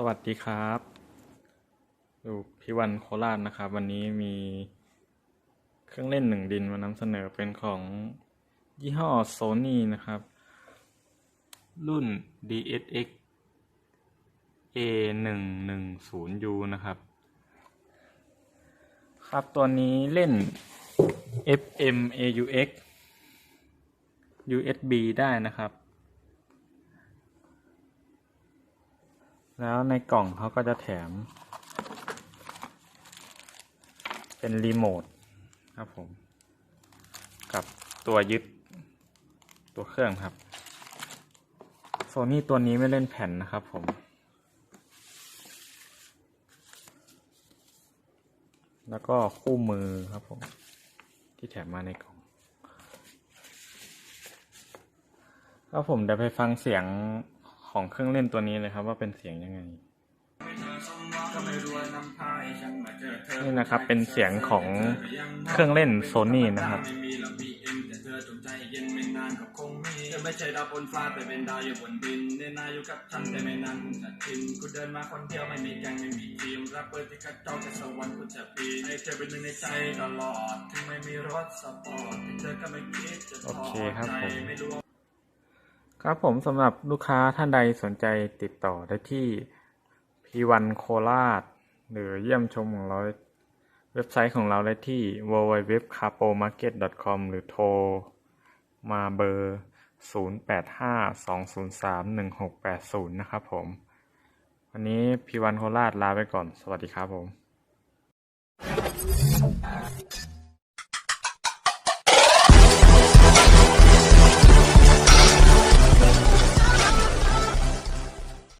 สวัสดีครับอยู่พิวันโคราชนะครับ วันนี้มีเครื่องเล่นหนึ่งดินมานำเสนอเป็นของยี่ห้อ Sony นะครับ รุ่น DSX A 1 1 0 U นะครับ ครับตัวนี้เล่น FM AUX USB ได้นะครับ แล้วในกล่องเขาก็จะแถม เป็นรีโมทครับผม กับตัวยึดตัวเครื่องครับ โซนี่ตัวนี้ไม่เล่นแผ่นนะครับผม แล้วก็คู่มือครับผม ที่แถมมาในกล่องครับผมเดี๋ยวไปฟังเสียง ของเครื่องเล่นตัวนี้เลยครับว่าเป็นเสียงยังไง นี่นะครับเป็นเสียงของเครื่องเล่นโซนี่นะครับไม่ใช่ดาวบนฟ้าแต่เป็นดาวอยู่บนดินเนนาอยู่กับฉันแต่ไม่นานคงจะชินกูเดินมาคนเดียวไม่มีแกงไม่มีทีมรับเปิดที่กระจอกกับสวรรค์กูจะปีให้เธอเป็นหนึ่งในใจตลอด ถึงไม่มีรถสปอร์ตเธอก็ไม่คิดจะถอโอเคครับใจผมไม่รู้ ครับผมสำหรับลูกค้าท่านใดสนใจติดต่อได้ที่ P1 โคราชหรือเยี่ยมชมของเราเว็บไซต์ของเราได้ที่ www.capomarket.com หรือโทร มาเบอร์ 0852031680 นะครับผม วันนี้ P1 โคราชลาไปก่อน สวัสดีครับผม